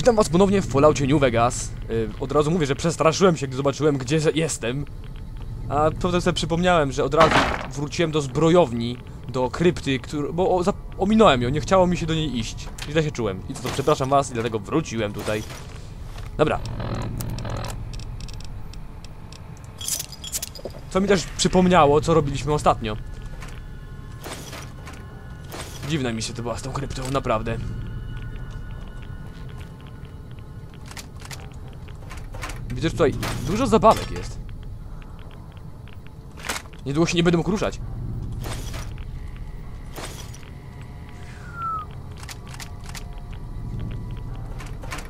Witam was ponownie w Falloutie New Vegas. Yy, od razu mówię, że przestraszyłem się, gdy zobaczyłem, gdzie jestem. A potem sobie przypomniałem, że od razu wróciłem do zbrojowni, do krypty, który, bo o, ominąłem ją, nie chciało mi się do niej iść. Źle się czułem. I co to, przepraszam was i dlatego wróciłem tutaj. Dobra. Co mi też przypomniało, co robiliśmy ostatnio. Dziwna mi się to była z tą kryptą, naprawdę. Widzę, że tutaj dużo zabawek jest. Niedługo się nie będę mógł ruszać.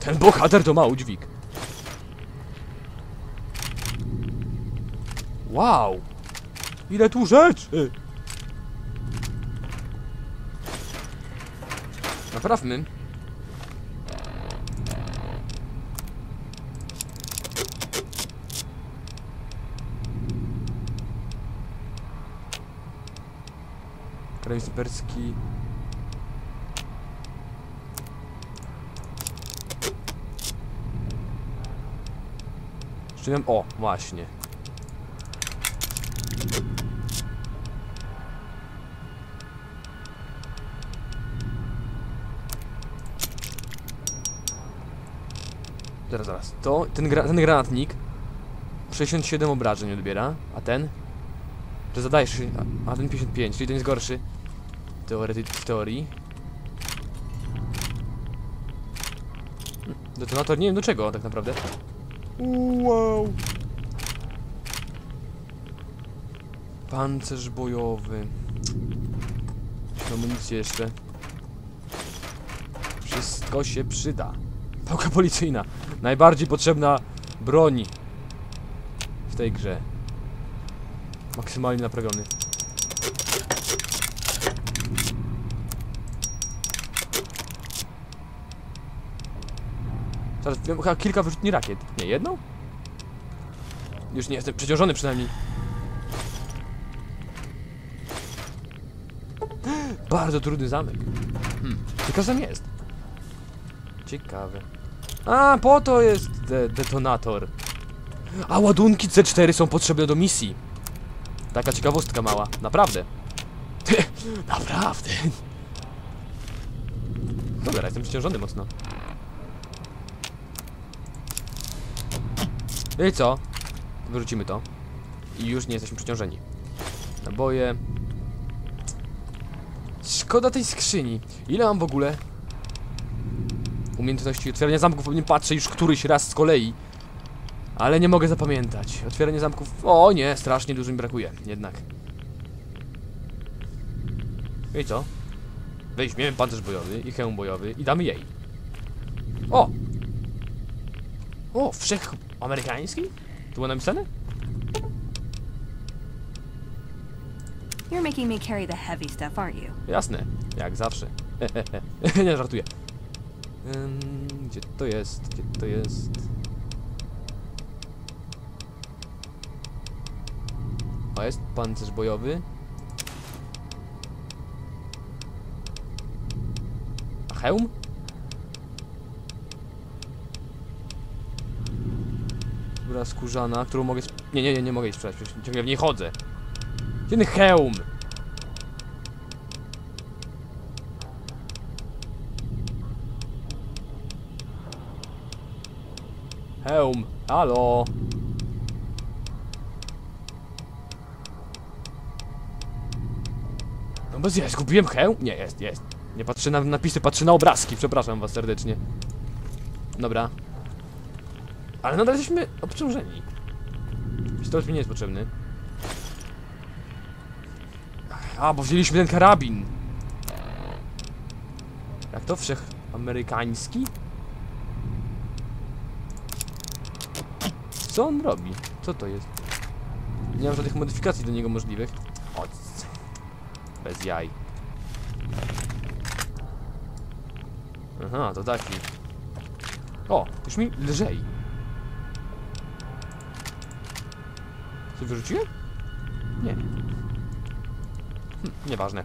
Ten bohater to ma udźwig. Wow! Ile tu rzeczy! Naprawmy. Jeszcze miałem... O, właśnie. Zaraz, zaraz. To, ten, gra, ten granatnik 67 obrażeń odbiera, a ten? Że zadaje 60, a, a ten 55, czyli ten jest gorszy. Teorety, w teorii. Detonator nie wiem do czego tak naprawdę. Wow. Pancerz bojowy. Amunicję jeszcze. Wszystko się przyda. Pałka policyjna. Najbardziej potrzebna broń w tej grze. Maksymalnie naprawiony. Teraz chyba kilka wyrzutni rakiet. Nie, jedną? Już nie jestem przeciążony przynajmniej. Bardzo trudny zamek. Hmm. Ciekawe tam jest. Ciekawe. A, po to jest de detonator. A ładunki C4 są potrzebne do misji. Taka ciekawostka mała. Naprawdę. Naprawdę. Dobra, jestem przeciążony mocno. No i co? Wyrzucimy to. I już nie jesteśmy przeciążeni. Naboje. Szkoda tej skrzyni. Ile mam w ogóle? Umiejętności otwierania zamków pewnie patrzę już któryś raz z kolei. Ale nie mogę zapamiętać. Otwieranie zamków... O nie, strasznie dużo mi brakuje. Jednak. No I co? Weźmiemy pancerz bojowy i hełm bojowy i damy jej. O! O, wszech amerykański? Tu było napisane? You're making me carry the heavy stuff, aren't you? Jasne, jak zawsze. nie żartuję. Ym, gdzie to jest? Gdzie to jest? O, jest pancerz bojowy. A hełm? Skóra skórzana, którą mogę... Nie, nie, nie, nie mogę jej sprzedać, przecież ciągle w niej chodzę. Ten hełm? Hełm, halo. No bez jest, kupiłem hełm? Nie, jest, jest. Nie patrzę na napisy, patrzę na obrazki, przepraszam was serdecznie. Dobra. Ale nadal jesteśmy obciążeni. Pistolet mi nie jest potrzebny. A, bo wzięliśmy ten karabin. Jak to wszech amerykański? Co on robi? Co to jest? Nie mam żadnych modyfikacji do niego możliwych. O, bez jaj. Aha, to taki. O, już mi lżej. Co wyrzuciłem? Nie. Hm, nieważne.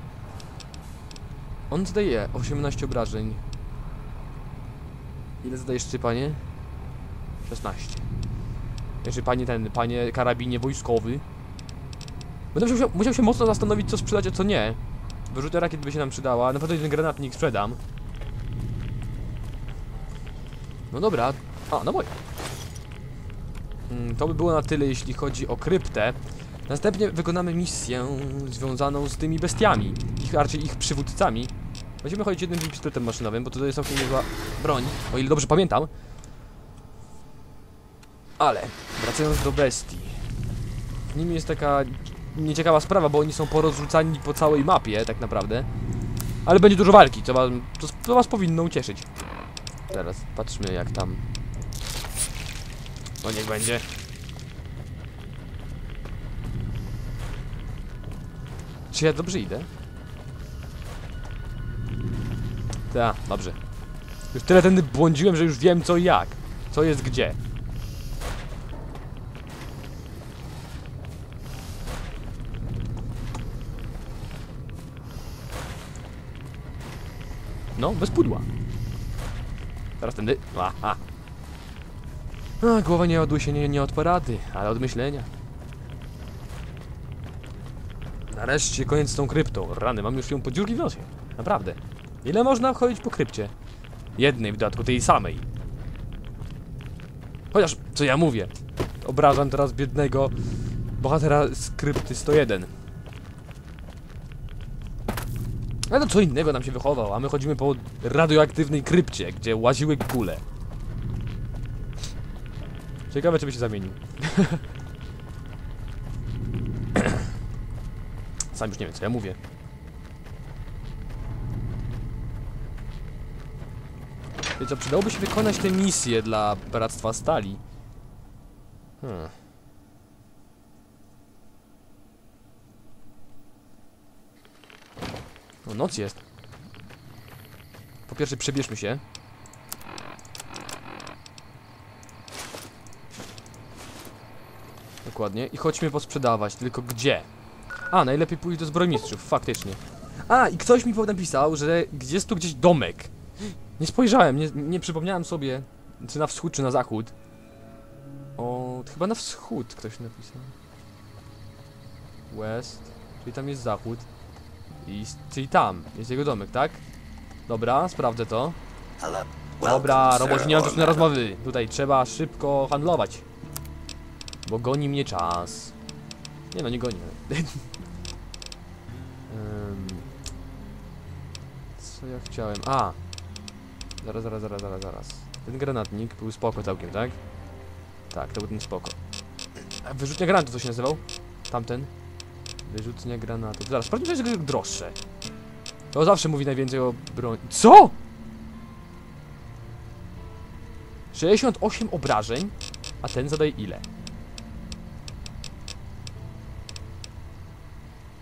On zdaje 18 obrażeń. Ile zadajesz ty, panie? 16. Jeszcze panie ten, panie karabinie wojskowy. Będę musiał, musiał się mocno zastanowić, co sprzedać, a co nie. Wyrzutnia rakiet by się nam przydała. Na pewno jeden granatnik sprzedam. No dobra. A, no moje. Mm, To by było na tyle, jeśli chodzi o kryptę. Następnie wykonamy misję związaną z tymi bestiami, ich, raczej ich przywódcami. Będziemy chodzić jednym pistoletem maszynowym, bo to jest całkiem niezła broń, o ile dobrze pamiętam. Ale, wracając do bestii. Nimi jest taka nieciekawa sprawa, bo oni są porozrzucani po całej mapie, tak naprawdę. Ale będzie dużo walki, co was, co, co was powinno ucieszyć. Teraz patrzmy jak tam... No niech będzie. Czy ja dobrze idę? Tak, dobrze. Już tyle tędy błądziłem, że już wiem co i jak. Co jest gdzie. No, bez pudła. Teraz tędy. Aha. A, głowa nie ładuje się nie, nie od porady, ale od myślenia. Nareszcie koniec z tą kryptą. Rany, mam już ją po dziurki w nosie. Naprawdę. Ile można chodzić po krypcie? Jednej w dodatku, tej samej. Chociaż, co ja mówię? Obrażam teraz biednego bohatera z krypty 101. Ale to co innego nam się wychował, a my chodzimy po radioaktywnej krypcie, gdzie łaziły kule. Ciekawe, czy by się zamienił. Sam już nie wiem, co ja mówię. Więc co, przydałoby się wykonać tę misję dla Bractwa Stali. Hmm. No, noc jest. Po pierwsze, przebierzmy się. Dokładnie. I chodźmy posprzedawać, tylko gdzie? A, najlepiej pójść do zbrojmistrzów, faktycznie. A, i ktoś mi napisał, że gdzie jest tu gdzieś domek. Nie spojrzałem, nie, nie przypomniałem sobie, czy na wschód, czy na zachód. O, chyba na wschód ktoś napisał. West, czyli tam jest zachód. I, czyli tam jest jego domek, tak? Dobra, sprawdzę to. Dobra, roboci, nie mam czasu na rozmowy. Tutaj trzeba szybko handlować. Bo goni mnie czas. Nie no, nie goni. Ym, co ja chciałem? A! Zaraz, zaraz, zaraz, zaraz, zaraz. Ten granatnik był spoko całkiem, tak? Tak, to był ten spoko. A wyrzutnia granatów to się nazywał? Tamten? Wyrzutnia granatów. Zaraz, sprawdźmy, że jest droższe. To zawsze mówi najwięcej o broni. Co?! 68 obrażeń, a ten zadaje ile?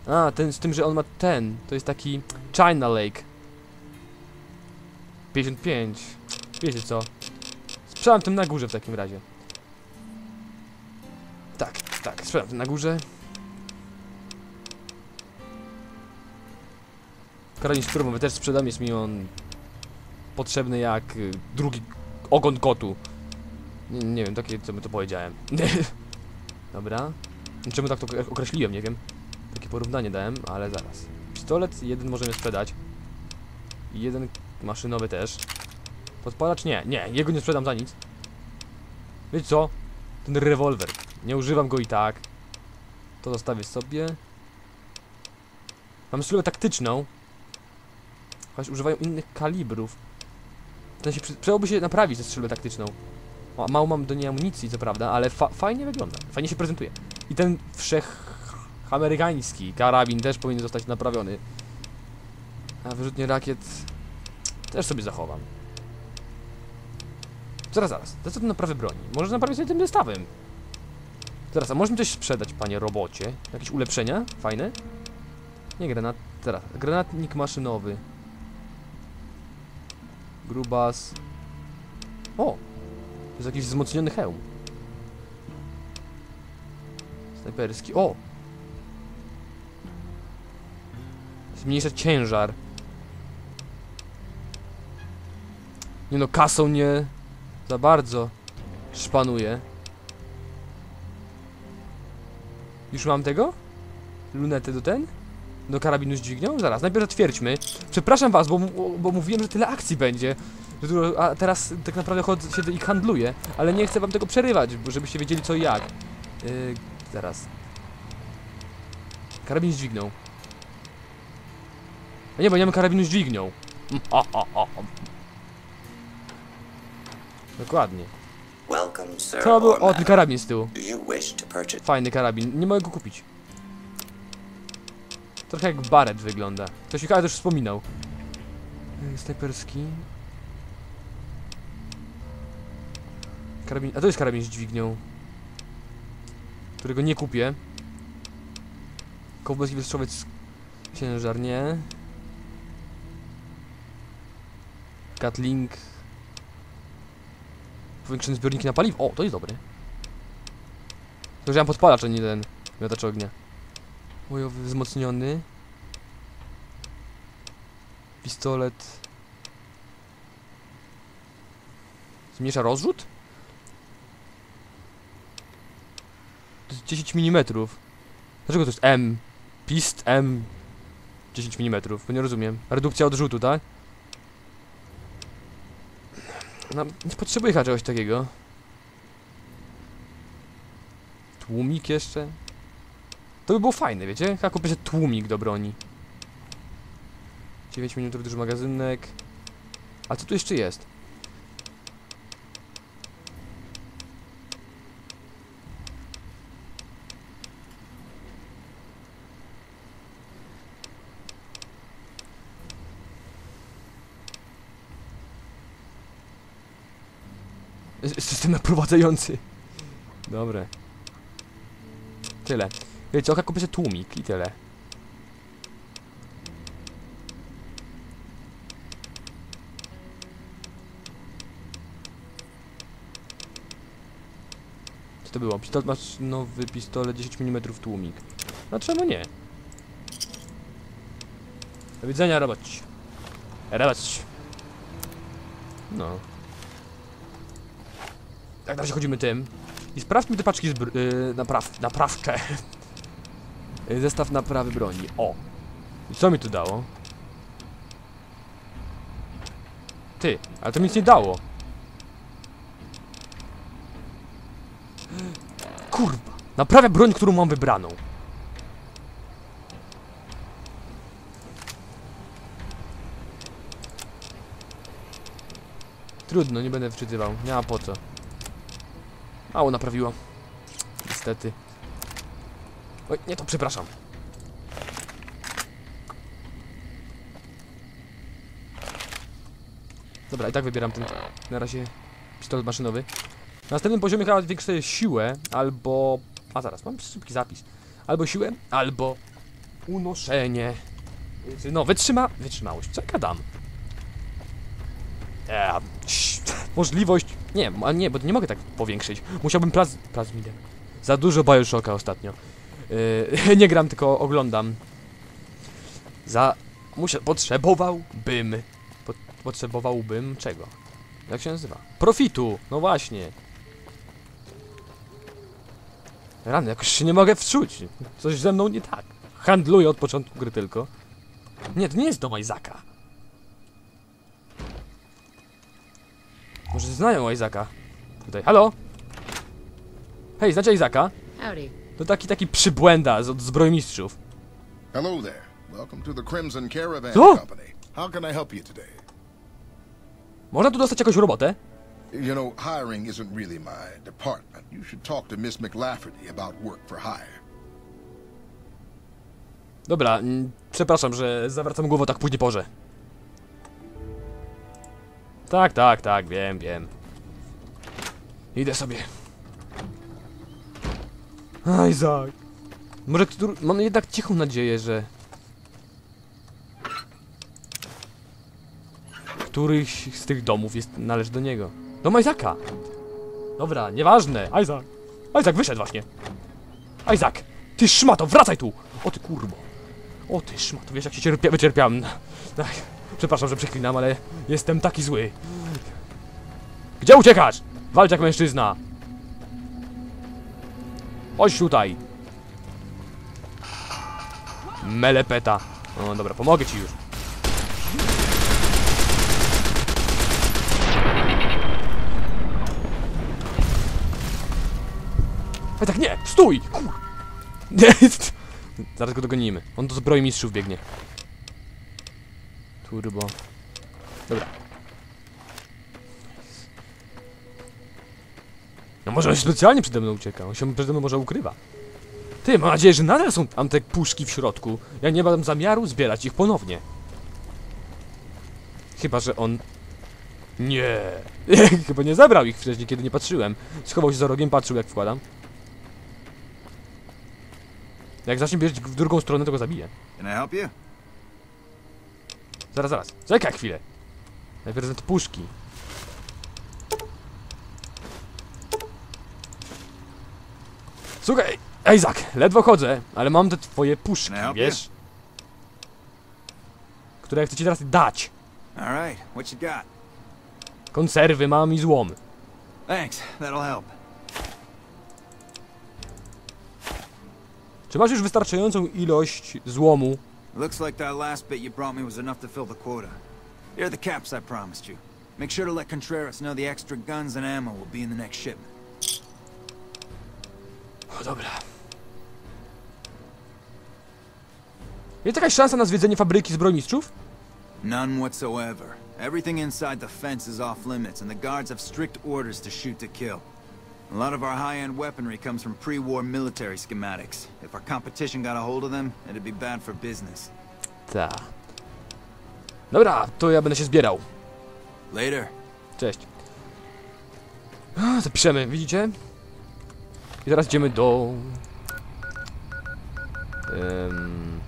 A, ten z tym, że on ma ten. To jest taki China Lake. 55. Wiecie co? Sprzedam tym na górze w takim razie. Tak, tak, sprzedam tym na górze. Karabin szturmowy też sprzedam, jest mi on potrzebny jak y, drugi ogon kotu. Nie, nie wiem, takie co by to powiedziałem. Dobra. Czemu tak to określiłem, nie wiem. Takie porównanie dałem, ale zaraz. Pistolet jeden możemy sprzedać. Jeden maszynowy też. Podpalacz nie, nie, jego nie sprzedam za nic. Wiecie co? Ten rewolwer. Nie używam go i tak. To zostawię sobie. Mam strzelbę taktyczną. Chociaż używają innych kalibrów. W sensie przy- przydałoby się naprawić tę strzelbę taktyczną. Mało mam do niej amunicji, co prawda, ale fa fajnie wygląda. Fajnie się prezentuje. I ten wszech amerykański karabin też powinien zostać naprawiony. A wyrzutnie rakiet też sobie zachowam. Zaraz, zaraz. To co to naprawy broni? Może naprawić sobie tym zestawem. Zaraz, a możesz mi coś sprzedać, panie robocie? Jakieś ulepszenia? Fajne? Nie granat... Teraz. Granatnik maszynowy. Grubas. O! To jest jakiś wzmocniony hełm. Snajperski. O! Zmniejsza ciężar. Nie no, kasą nie za bardzo szpanuje. Już mam tego? Lunetę do ten? Do karabinu z dźwignią? Zaraz, najpierw zatwierdźmy. Przepraszam was, bo, bo mówiłem, że tyle akcji będzie. A teraz tak naprawdę chodzę, siedzę i handluję. Ale nie chcę wam tego przerywać, żebyście wiedzieli co i jak. Yy, zaraz. Karabin z dźwignią. A nie, bo nie mamy karabinu z dźwignią. Ha, ha, ha. Dokładnie. Co był? O, ten karabin z tyłu. To? Fajny karabin. Nie mogę go kupić. Trochę jak baret wygląda. Ktoś mi też wspominał. Snajperski. Karabin. A to jest karabin z dźwignią. Którego nie kupię. Kowbojski wystrzowiec ciężar, nie. Gatling. Powiększony zbiorniki na paliwo. O, to jest dobry. To, ja mam podpalacz, a nie ten miotacz ognia. Bojowy wzmocniony. Pistolet. Zmniejsza rozrzut? To jest 10 mm. Dlaczego to jest M? Pist M 10 mm, bo nie rozumiem. Redukcja odrzutu, tak? No, nie potrzebuję chyba czegoś takiego. Tłumik jeszcze? To by było fajne, wiecie? Chyba kupię sobie tłumik do broni. 9 mm duży magazynek. A co tu jeszcze jest? Naprowadzający. Dobre. Tyle. Wiecie, oka kupię sobie tłumik i tyle. Co to było? Pistolet masz nowy pistolet 10 mm tłumik. No czemu nie? Do widzenia, roboci. Roboci. No. Tak, na razie chodzimy tym. I sprawdźmy te paczki z br- yy, napraw naprawcze. Yy, Zestaw naprawy broni. O! I co mi tu dało? Ty, ale to mi nic nie dało. Kurwa! Naprawia broń, którą mam wybraną. Trudno, nie będę wczytywał. Nie ma po co. Mało naprawiło. Niestety. Oj, nie to, przepraszam. Dobra, i tak wybieram ten na razie pistolet maszynowy. Na następnym poziomie chyba zwiększę siłę, albo... A zaraz, mam szybki zapis. Albo siłę, albo unoszenie. No, wytrzyma... Wytrzymałość. Co ja gadam? Eee, możliwość... Nie, a nie, bo nie mogę tak powiększyć. Musiałbym plaz... plazmidę. Za dużo Bioshocka ostatnio. Yy, nie gram, tylko oglądam. Za... Muszę... Potrzebowałbym... Po, potrzebowałbym czego? Jak się nazywa? Profitu! No właśnie. Rany, jakoś się nie mogę wczuć. Coś ze mną nie tak. Handluję od początku gry tylko. Nie, to nie jest dom Izaka. Może znają Izaka. Tutaj, halo? Hej, znacie Izaka? Howdy. To taki, taki przybłęda z od zbrojmistrzów. Hello there. Welcome to the Crimson Caravan Co? Company. How can I help you today? Można tu dostać jakąś robotę? You know, hiring isn't really my department. You should talk to Miss McLafferty about work for hire. Dobra, mm, przepraszam, że zawracam głową tak później porze. Tak, tak, tak, wiem, wiem. Idę sobie. Isaac. Może któr... mam jednak cichą nadzieję, że... Któryś z tych domów jest, należy do niego. Dom Isaaca! Dobra, nieważne, Isaac. Isaac wyszedł właśnie. Isaac! Ty szmato, wracaj tu! O ty kurbo. O ty szmato, wiesz jak się cierpia, wyczerpiałem. Ach, przepraszam, że przeklinam, ale jestem taki zły. Gdzie uciekasz? Walcz jak mężczyzna. Chodź tutaj. Melepeta. No dobra, pomogę ci już. Ale tak nie, stój! Kur... Zaraz go dogonimy. On do zbroi mistrzów biegnie. Turbo. Dobra. No może on się specjalnie przede mną ucieka. On się przede mną może ukrywa. Ty, mam nadzieję, że nadal są tam te puszki w środku. Ja nie mam zamiaru zbierać ich ponownie. Chyba, że on... Nie. Chyba nie zabrał ich wcześniej, kiedy nie patrzyłem. Schował się za rogiem, patrzył jak wkładam. Jak zacznie bierać w drugą stronę, to go zabiję. Can I help you? Zaraz, zaraz. Czekaj chwilę. Najpierw te puszki. Słuchaj, Isaac, ledwo chodzę, ale mam te twoje puszki, wiesz? Które chcę ci teraz dać. All right, what you got? Konserwy mam i złom. Thanks, that'll help. Czy masz już wystarczającą ilość złomu? Looks like that last bit you brought me was enough to fill the quota. Here are the caps I promised you. Make sure to let Contreras know the extra guns and ammo will be in the next shipment. Dobra. Jest jakaś szansa na zwiedzenie fabryki zbrojmistrzów? None whatsoever. Everything inside the fence is off limits, and the guards have strict orders to shoot to kill. A lot of our high-end weaponry comes from pre-war military schematics. If our competition got a hold of them, it'd be bad for business. Ta. Dobra, to ja będę się zbierał. Later. Cześć. Zapiszemy, widzicie? I teraz idziemy do... Um,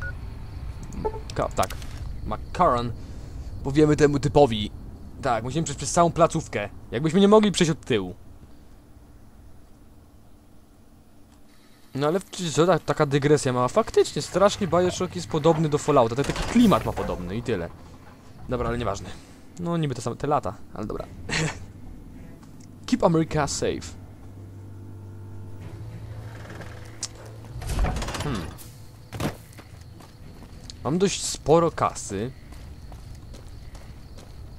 ka tak. Macaron. Powiemy temu typowi. Tak, musimy przejść przez całą placówkę. Jakbyśmy nie mogli przejść od tyłu. No ale to ta, taka dygresja ma. Faktycznie, strasznie Bioshock jest podobny do Fallouta. Taki klimat ma podobny i tyle. Dobra, ale nieważne. No niby te same te lata, ale dobra. Keep America safe. Hmm. Mam dość sporo kasy.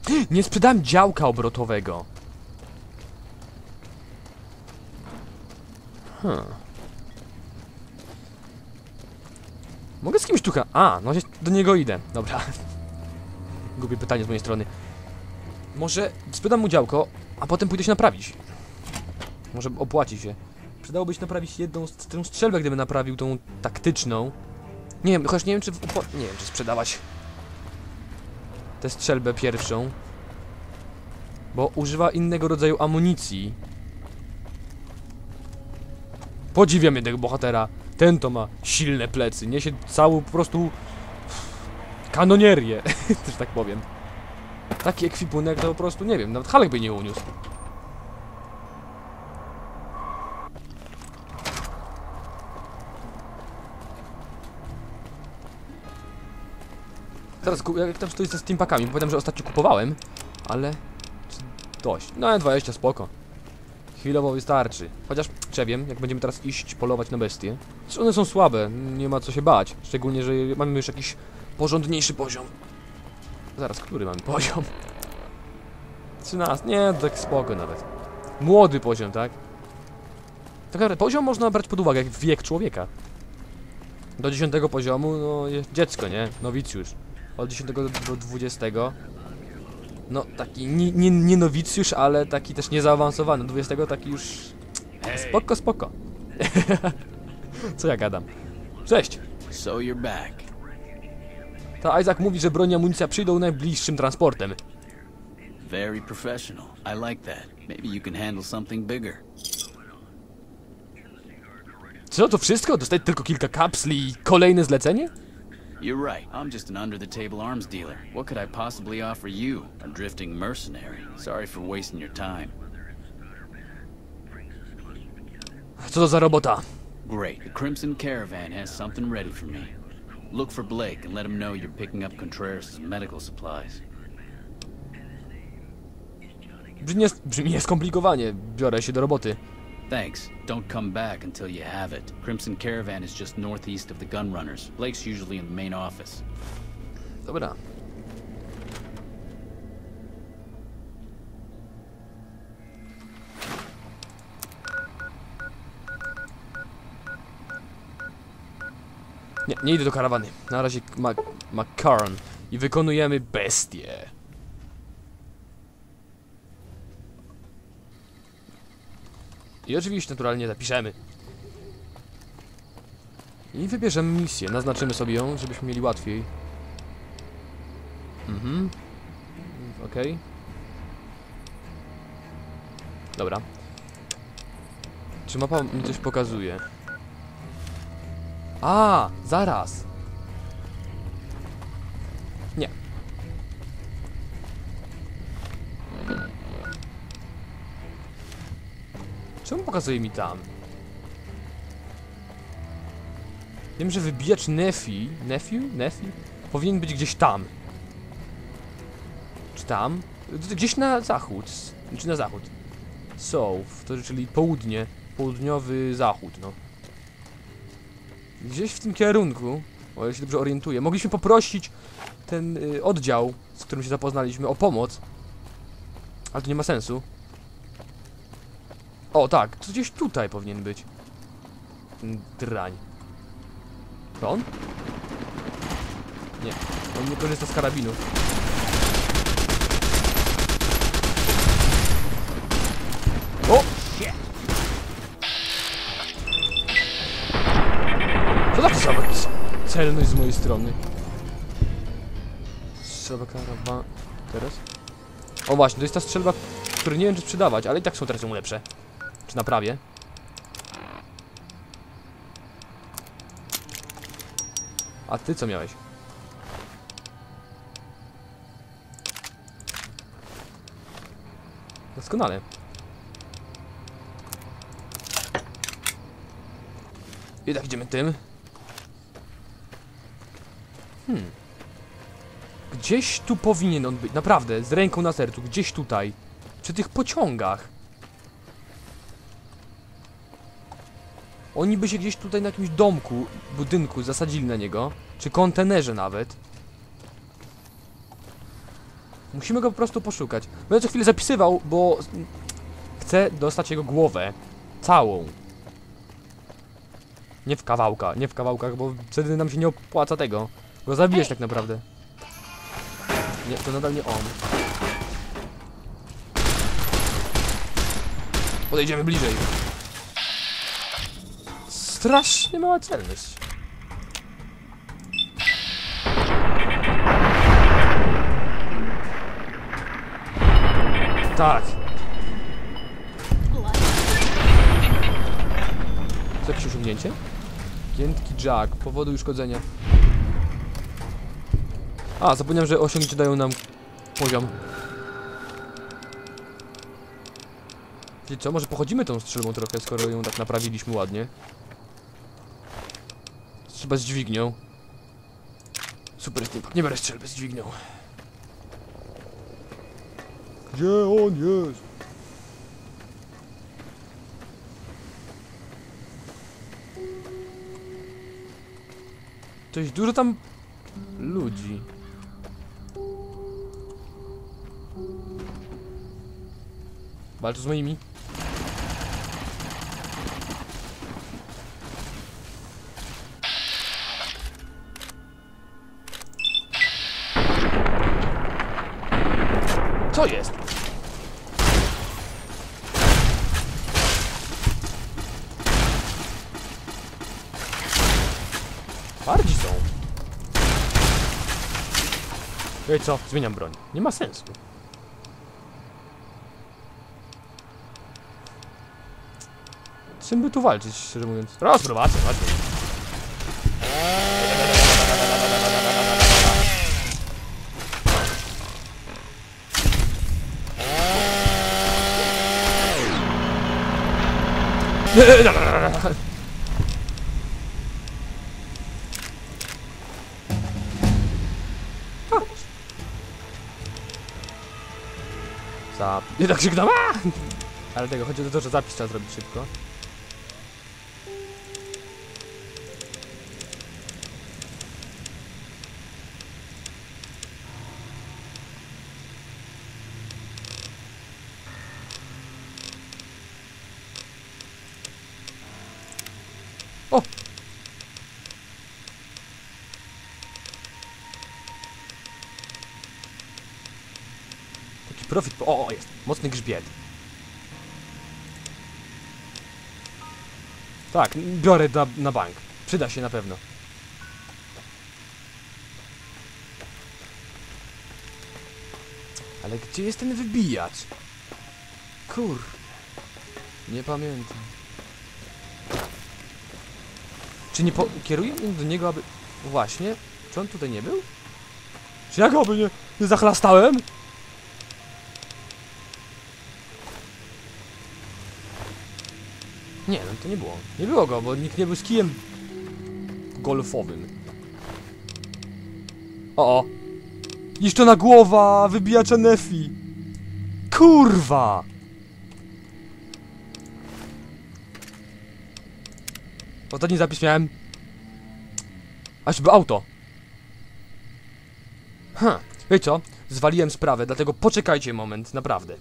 Nie sprzedałem działka obrotowego. Hmm. Mogę z kimś tu... ha- A, no do niego idę. Dobra. Głupie pytanie z mojej strony. Może sprzedam mu działko, a potem pójdę się naprawić. Może opłaci się. Przydałoby się naprawić jedną tę strzelbę, gdybym naprawił tą taktyczną. Nie wiem, chociaż nie wiem czy... Nie wiem, czy sprzedawać tę strzelbę pierwszą. Bo używa innego rodzaju amunicji. Podziwiam jednego bohatera. Ten to ma silne plecy. Niesie całą po prostu... Kanonierię, też tak powiem. Taki ekwipunek to po prostu, nie wiem, nawet Halek by nie uniósł. Teraz, jak tam stoi ze steampakami, pamiętam, że ostatnio kupowałem, ale... Dość. No, 20, spoko. Chwilowo wystarczy. Chociaż, wiem, jak będziemy teraz iść polować na bestie, że one są słabe, nie ma co się bać. Szczególnie, że mamy już jakiś porządniejszy poziom. Zaraz, który mamy poziom? 13, nie, tak spoko nawet. Młody poziom, tak? Tak naprawdę poziom można brać pod uwagę jak wiek człowieka. Do 10 poziomu, no jest dziecko, nie? Nowicjusz. Od 10 do 20. No taki nie, nie, nie nowicjusz, ale taki też niezaawansowany. 20 taki już spoko, spoko. Co ja gadam? Cześć! So you're back. To Isaac mówi, że broń i amunicja przyjdą najbliższym transportem. Very professional. I like that. Maybe you can handle something bigger. Co, to wszystko? Dostać tylko kilka kapsli i kolejne zlecenie? You're right. I'm just an under the table arms dealer. What could I possibly offer you? A drifting mercenary. Sorry for wasting your time. Co to za robota? Great. The Crimson Caravan has something ready for me. Look for Blake and let him know you're picking up Contreras' medical supplies. Brzmi, brzmi nieskomplikowanie. Biorę się do roboty. Thanks. Don't come back until you have it. Crimson Caravan is just northeast of the Gunrunners. Blake's usually in the main office. Dobra. Nie, nie idę do karawany. Na razie Macaron. I wykonujemy bestię. I oczywiście naturalnie zapiszemy. I wybierzemy misję. Naznaczymy sobie ją, żebyśmy mieli łatwiej. Mhm. Okej. Dobra. Czy mapa mi coś pokazuje? A, zaraz. Pokazuje mi tam? Wiem, że wybijacz Nefi, Nephew? Nefi? Powinien być gdzieś tam. Czy tam? Gdzieś na zachód. Czy na zachód? South, to czyli południe. Południowy zachód, no. Gdzieś w tym kierunku, o ile się dobrze orientuję, mogliśmy poprosić ten y, oddział, z którym się zapoznaliśmy, o pomoc. Ale to nie ma sensu. O, tak, to gdzieś tutaj powinien być. Drań. To on? Nie, on nie korzysta z karabinu. O! Co za sama celność z mojej strony? Strzelba karawa... Teraz? O właśnie, to jest ta strzelba, której nie wiem czy sprzedawać, ale i tak są teraz ją lepsze. Czy naprawię? A ty co miałeś? Doskonale. I tak idziemy tym. Hmm. Gdzieś tu powinien on być, naprawdę, z ręką na sercu, gdzieś tutaj. Przy tych pociągach. Oni by się gdzieś tutaj na jakimś domku, budynku zasadzili na niego. Czy kontenerze nawet. Musimy go po prostu poszukać. Będę co chwilę zapisywał, bo chcę dostać jego głowę. Całą. Nie w kawałka, nie w kawałkach, bo wtedy nam się nie opłaca tego. Go zabijesz tak naprawdę. Nie, to nadal nie on. Podejdziemy bliżej. Strasznie mała celność. Tak. Co jakieś osiągnięcie? Giętki Jack, powodu uszkodzenia. A, zapomniałem, że osiągnięcia dają nam poziom. Wiecie co, może pochodzimy tą strzelbą trochę, skoro ją tak naprawiliśmy ładnie. Trzeba z dźwignią. Super steampunk, nie biorę strzelby z dźwignią. Gdzie on jest? Coś dużo tam ludzi. Walczą z moimi. Co? Zmieniam broń. Nie ma sensu. Czym by tu walczyć, szczerze mówiąc? Rozprowadzę, chodźmy. I tak krzyknął! Ale tego, chodzi o to, że zapis trzeba zrobić szybko. Profit. O, o, jest. Mocny grzbiet. Tak, biorę na, bank. Przyda się na pewno. Ale gdzie jest ten wybijacz? Kur... Nie pamiętam. Czy nie po... kieruje mnie do niego, aby... Właśnie. Czy on tutaj nie był? Czy ja go by nie, nie zachlastałem? Nie, no to nie było. Nie było go, bo nikt nie był z kijem golfowym. O, o. Niszczona głowa wybijacza Nefi. Kurwa! Ostatni zapis miałem. Aż by auto. Hm, wiecie co? Zwaliłem sprawę, dlatego poczekajcie moment, naprawdę.